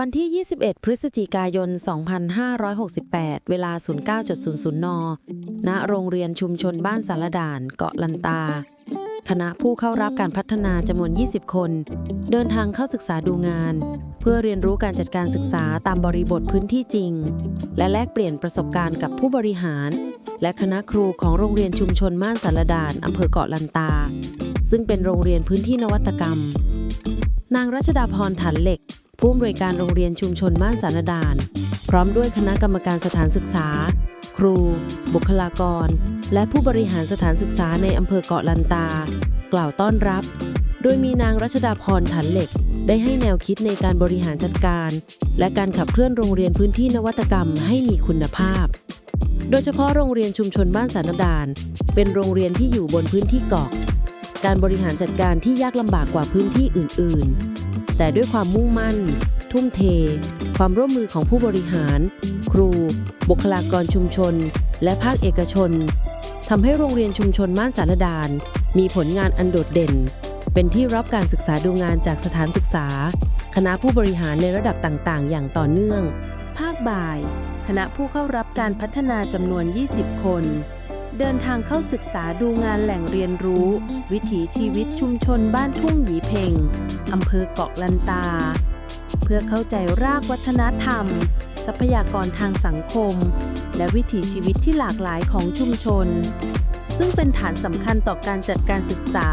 วันที่ 21 พฤศจิกายน 2568 เวลา 09.00 น ณ โรงเรียนชุมชนบ้านสารด่าน เกาะลันตา คณะผู้เข้ารับการพัฒนาจำนวน 20 คน เดินทางเข้าศึกษาดูงาน เพื่อเรียนรู้การจัดการศึกษาตามบริบทพื้นที่จริง และแลกเปลี่ยนประสบการณ์กับผู้บริหาร และคณะครูของโรงเรียนชุมชนม่านสารด่านอำเภอเกาะลันตา ซึ่งเป็นโรงเรียนพื้นที่นวัตกรรม นางรัชดาพรถันเหล็ก ผู้อำนวยการโรงเรียนชุมชนม่านสารดาน พร้อมด้วยคณะกรรมการสถานศึกษา ครู บุคลากร และผู้บริหารสถานศึกษาในอำเภอเกาะลันตา กล่าวต้อนรับ โดยมีนางรัชดาพรถันเหล็ก ได้ให้แนวคิดในการบริหารจัดการ และการขับเคลื่อนโรงเรียนพื้นที่นวัตกรรมให้มีคุณภาพ โดยเฉพาะโรงเรียนชุมชนบ้านสารดาน เป็นโรงเรียนที่อยู่บนพื้นที่เกาะ การบริหารจัดการที่ยากลำบากกว่าพื้นที่อื่น ๆ แต่ด้วยความมุ่งมั่น ทุ่มเท ความร่วมมือของผู้บริหาร ครู บุคลากรชุมชน และภาคเอกชนทำให้โรงเรียนชุมชนม่านสารดาน มีผลงานอันโดดเด่น เป็นที่รับการศึกษาดูงานจากสถานศึกษา คณะผู้บริหารในระดับต่างๆ อย่างต่อเนื่อง ภาคบ่าย คณะผู้เข้ารับการพัฒนาจำนวน 20 คน เดินทางเข้าศึกษาดูงานแหล่งเรียนรู้ วิถีชีวิตชุมชนบ้านทุ่งหยีเพ่งอำเภอเกาะลันตา เพื่อเข้าใจรากวัฒนธรรม ทรัพยากรทางสังคม และวิถีชีวิตที่หลากหลายของชุมชน ซึ่งเป็นฐานสำคัญต่อการจัดการศึกษา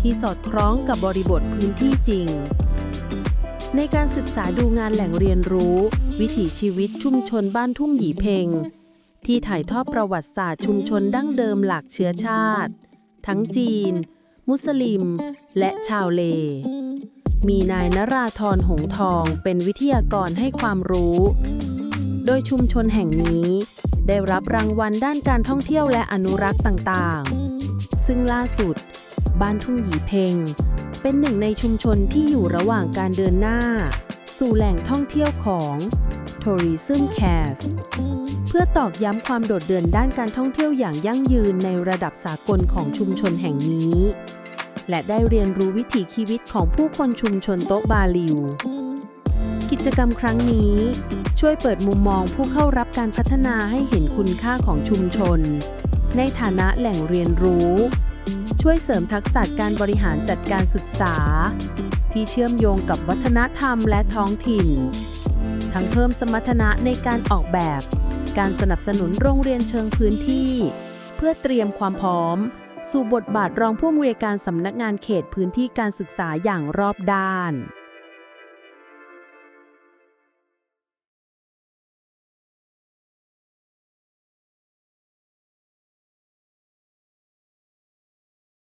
ที่สอดคล้องกับบริบทพื้นที่จริงในการศึกษาดูงานแหล่งเรียนรู้ วิถีชีวิตชุมชนบ้านทุ่งหยีเพ่ง ที่ถ่ายทอดประวัติศาสตร์ชุมชนดั้งเดิมหลากเชื้อชาติ ทั้งจีน มุสลิม และชาวเล มีนายนราธรหงทองเป็นวิทยากรให้ความรู้ โดยชุมชนแห่งนี้ ได้รับรางวัลด้านการท่องเที่ยวและอนุรักษ์ต่างๆ ซึ่งล่าสุด บ้านทุ่งหยีเพ่งเป็นหนึ่งในชุมชนที่อยู่ระหว่างการเดินหน้า สู่แหล่งท่องเที่ยวของ Tourism Cares เพื่อตอกย้ำความโดดเด่นด้านการท่องเที่ยวอย่างยั่งยืนในระดับสากลของชุมชนแห่งนี้ และได้เรียนรู้วิถีชีวิตของผู้คนชุมชนโต๊ะบาลิว กิจกรรมครั้งนี้ ช่วยเปิดมุมมองผู้เข้ารับการพัฒนาให้เห็นคุณค่าของชุมชน ในฐานะแหล่งเรียนรู้ ช่วยเสริมทักษะการบริหารจัดการศึกษา ที่เชื่อมโยงกับวัฒนธรรมและท้องถิ่น ทั้งเพิ่มสมรรถนะในการออกแบบ การสนับสนุนโรงเรียนเชิงพื้นที่ เพื่อเตรียมความพร้อม สู่บทบาทรองผู้อำนวยการสำนักงานเขตพื้นที่การศึกษาอย่างรอบด้าน